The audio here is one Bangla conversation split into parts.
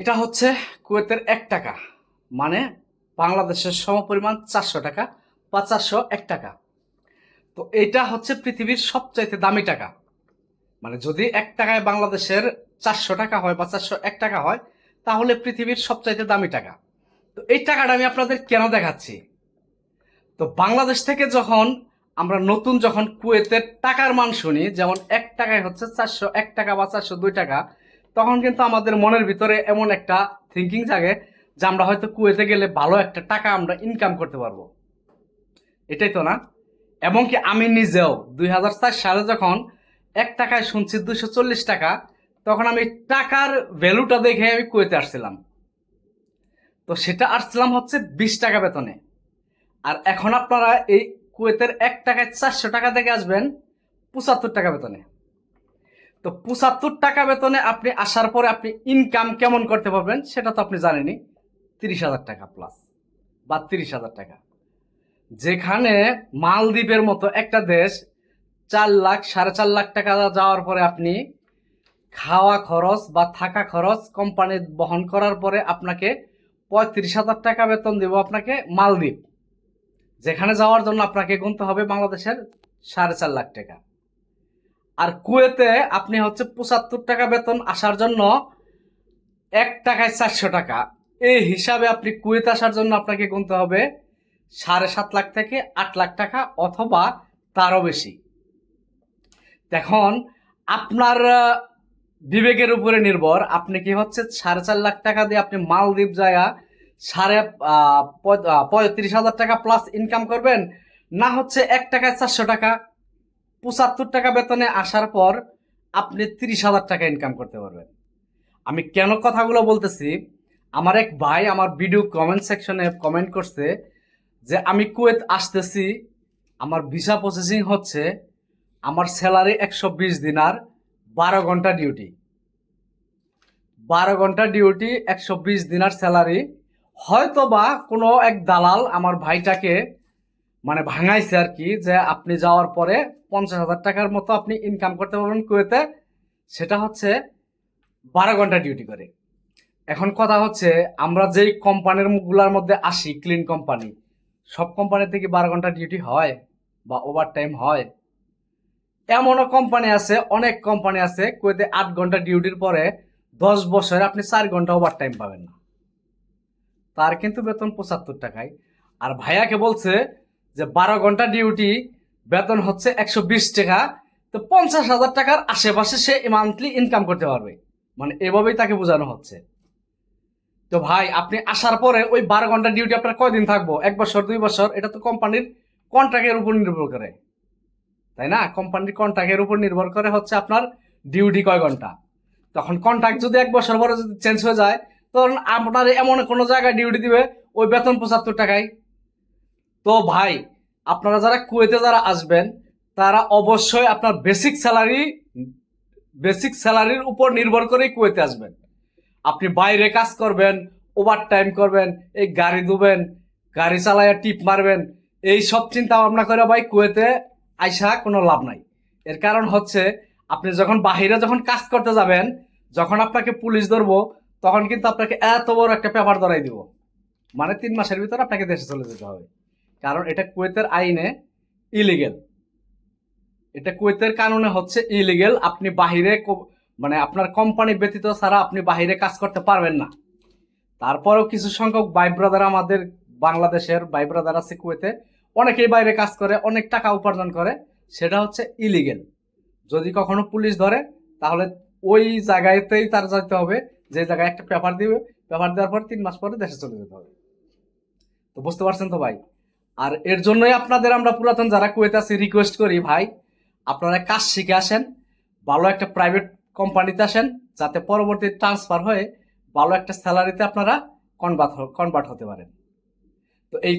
এটা হচ্ছে কুয়েতের এক টাকা মানে বাংলাদেশের সমপরিমাণ চারশো টাকা বা চারশো এক টাকা। তো এটা হচ্ছে পৃথিবীর সবচাইতে দামি টাকা। মানে যদি এক টাকায় বাংলাদেশের চারশো টাকা হয় বা চারশো এক টাকা হয়, তাহলে পৃথিবীর সবচাইতে দামি টাকা। তো এই টাকাটা আমি আপনাদের কেন দেখাচ্ছি? তো বাংলাদেশ থেকে যখন আমরা নতুন যখন কুয়েতের টাকার মান শুনি, যেমন এক টাকায় হচ্ছে চারশো এক টাকা বা চারশো দুই টাকা তখন কিন্তু আমাদের মনের ভিতরে এমন একটা থিঙ্কিং জাগে যে আমরা হয়তো কুয়েতে গেলে ভালো একটা টাকা আমরা ইনকাম করতে পারব। এটাই তো না? এমনকি আমি নিজেও দুই হাজার সালে যখন এক টাকায় শুনছি দুশো চল্লিশ টাকা, তখন আমি টাকার ভ্যালুটা দেখে আমি কুয়েতে আসছিলাম। তো সেটা আসছিলাম হচ্ছে বিশ টাকা বেতনে। আর এখন আপনারা এই কুয়েতের এক টাকায় চারশো টাকা থেকে আসবেন পঁচাত্তর টাকা বেতনে। তো পঁচাত্তর টাকা বেতনে আপনি আসার পরে আপনি ইনকাম কেমন করতে পারবেন সেটা তো আপনি জানেনই। তিরিশ হাজার টাকা প্লাস বা তিরিশ হাজার টাকা। যেখানে মালদ্বীপের মতো একটা দেশ, চার লাখ, সাড়ে চার লাখ টাকা যাওয়ার পরে আপনি খাওয়া খরচ বা থাকা খরচ কোম্পানি বহন করার পরে আপনাকে পঁয়ত্রিশ হাজার টাকা বেতন দেবো আপনাকে মালদ্বীপ। যেখানে যাওয়ার জন্য আপনাকে গুনতে হবে বাংলাদেশের সাড়ে চার লাখ টাকা। আর কুয়েতে আপনি হচ্ছে পঁচাত্তর টাকা বেতন আসার জন্য এক টাকায় চারশো টাকা। এই হিসাবে আপনি কুয়েত আসার জন্য আপনাকে গুনতে হবে সাড়ে সাত লাখ থেকে আট লাখ টাকা অথবা তারও বেশি। এখন আপনার বিবেকের উপরে নির্ভর। আপনি কি হচ্ছে সাড়ে চার লাখ টাকা দিয়ে আপনি মালদ্বীপ জায়গা সাড়ে পঁয়ত্রিশ হাজার টাকা প্লাস ইনকাম করবেন? না হচ্ছে এক টাকায় চারশো টাকা। পঁচাত্তর টাকা বেতনে আসার পর আপনি তিরিশ হাজার টাকা ইনকাম করতে পারবেন। আমি কেন কথাগুলো বলতেছি? আমার এক ভাই আমার ভিডিও কমেন্ট সেকশনে কমেন্ট করছে যে, আমি কুয়েত আসতেছি, আমার ভিসা প্রসেসিং হচ্ছে, আমার স্যালারি একশো বিশ দিনার বারো ঘণ্টা ডিউটি বারো ঘণ্টা ডিউটি একশো বিশ দিনার স্যালারি হয়তো বা কোনো এক দালাল আমার ভাইটাকে মানে ভাঙাইছে আর কি যে আপনি যাওয়ার পরে পঞ্চাশ হাজার টাকার মতো আপনি ইনকাম করতে পারবেন কুয়েতে। সেটা হচ্ছে বারো ঘণ্টা ডিউটি করে। এখন কথা হচ্ছে, আমরা যেই কোম্পানিরগুলার মধ্যে আসি ক্লিন কোম্পানি সব কোম্পানিতে কি বারো ঘণ্টা ডিউটি হয় বা ওভার টাইম হয়? এমনও কোম্পানি আছে, অনেক কোম্পানি আছে, কুয়েতে আট ঘণ্টা ডিউটির পরে দশ বছরে আপনি চার ঘণ্টা ওভার টাইম পাবেন না। তার কিন্তু বেতন পঁচাত্তর টাকায়। আর ভাইয়াকে বলছে যে বারো ঘণ্টা ডিউটি বেতন হচ্ছে একশো বিশ টাকা, তো পঞ্চাশ হাজার টাকার আশেপাশে সে মান্থলি ইনকাম করতে পারবে। মানে এভাবেই তাকে বোঝানো হচ্ছে। তো ভাই, আপনি আসার পরে ওই বারো ঘণ্টা ডিউটি আপনার কয়দিন থাকব? এক বছর, দুই বছর? এটা তো কোম্পানির কন্ট্রাক্টের উপর নির্ভর করে। তাই না? কোম্পানির কন্ট্রাক্টের উপর নির্ভর করে হচ্ছে আপনার ডিউটি কয় ঘণ্টা? তখন কন্ট্রাক্ট যদি এক বছর পরে যদি চেঞ্জ হয়ে যায়, তখন আপনার এমন কোনো জায়গায় ডিউটি দিবে, ওই বেতন পঁচাত্তর টাকায়। তো ভাই, আপনারা যারা কুয়েতে যারা আসবেন, তারা অবশ্যই আপনার বেসিক স্যালারি বেসিক স্যালারির উপর নির্ভর করেই কুয়েতে আসবেন। আপনি বাইরে কাজ করবেন ওভার টাইম করবেন, এই গাড়ি দুবেন গাড়ি চালায়া টিপ মারবেন, এই সব চিন্তা ভাবনা করে ভাই কুয়েতে আইসা কোনো লাভ নাই। এর কারণ হচ্ছে, আপনি যখন বাহিরে যখন কাজ করতে যাবেন, যখন আপনাকে পুলিশ ধরবো, তখন কিন্তু আপনাকে এত বড় একটা পেপার ধরাই দিব। মানে তিন মাসের ভিতরে আপনাকে দেশে চলে যেতে হবে। কারণ এটা কুয়েতের আইনে ইলিগেল এটা কুয়েতের কানুনে হচ্ছে ইলিগেল আপনি বাহিরে মানে আপনার কোম্পানি ব্যতীত ছাড়া আপনি বাহিরে কাজ করতে পারবেন না। তারপরেও কিছু সংখ্যক ভাই ব্রাদার আমাদের বাংলাদেশের ভাই ব্রাদার আছে কুয়েতে, অনেকেই বাইরে কাজ করে, অনেক টাকা উপার্জন করে, সেটা হচ্ছে ইলিগেল যদি কখনো পুলিশ ধরে, তাহলে ওই জায়গাতেই তার যেতে হবে, যে জায়গায় একটা পেপার দিবে, পেপার দেওয়ার পর তিন মাস পরে দেশে চলে যেতে হবে। তো বুঝতে পারছেন তো ভাই? আর এর জন্যই আপনাদের আমরা পুরাতন যারা কুয়েতে আছি রিকোয়েস্ট করি ভাই, আপনারা কাজ শিখে আসেন, ভালো একটা প্রাইভেট কোম্পানিতে আসেন, যাতে পরবর্তী ট্রান্সফার হয়ে ভালো একটা স্যালারিতে আপনারা কনভার্ট কনভার্ট হতে পারেন। তো এই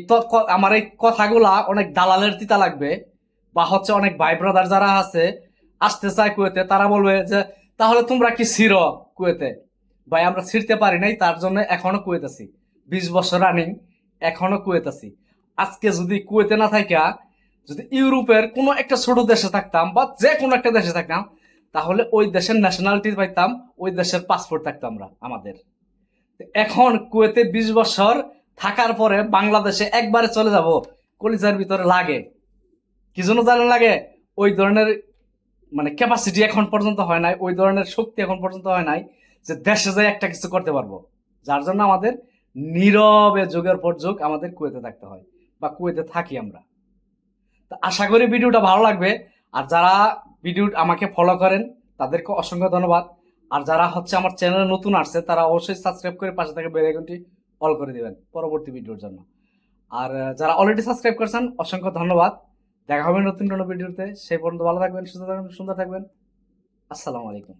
আমার এই কথাগুলা অনেক দালালের তিতা লাগবে, বা হচ্ছে অনেক ভাই ব্রাদার যারা আছে, আসতে চায় কুয়েতে, তারা বলবে যে, তাহলে তোমরা কি ছিড় কুয়েতে? ভাই, আমরা ছিঁড়তে পারি নাই, তার জন্য এখনও কুয়েত আছি। বিশ বছর রানিং এখনও কুয়েত আছি। আজকে যদি কুয়েতে না থাকা যদি ইউরোপের কোনো একটা ছোট দেশে থাকতাম বা যে কোনো একটা দেশে থাকতাম, তাহলে ওই দেশের ন্যাশনালিটি পাইতাম, ওই দেশের পাসপোর্ট থাকতাম আমরা, আমাদের। এখন কুয়েতে বিশ বছর থাকার পরে বাংলাদেশে একবারে চলে যাব, কলিজার ভিতরে লাগে। কি জন্য জানেন লাগে? ওই ধরনের মানে ক্যাপাসিটি এখন পর্যন্ত হয় নাই, ওই ধরনের শক্তি এখন পর্যন্ত হয় নাই যে দেশে যাই একটা কিছু করতে পারব। যার জন্য আমাদের নীরবে যুগের পর যুগ আমাদের কুয়েতে থাকতে হয়। বা কুয়েতে থাকি আমরা। তো আশা করি ভিডিওটা ভালো লাগবে। আর যারা ভিডিও আমাকে ফলো করেন, তাদেরকে অসংখ্য ধন্যবাদ। আর যারা হচ্ছে আমার চ্যানেলে নতুন আসছে, তারা অবশ্যই সাবস্ক্রাইব করে পাশে থেকে বেল আইকনটি অল করে দেবেন পরবর্তী ভিডিওর জন্য। আর যারা অলরেডি সাবস্ক্রাইব করেছেন, অসংখ্য ধন্যবাদ। দেখা হবে নতুন কোনো ভিডিওতে। সেই পর্যন্ত ভালো থাকবেন, সুস্থ থাকবেন, সুন্দর থাকবেন। আসসালামু আলাইকুম।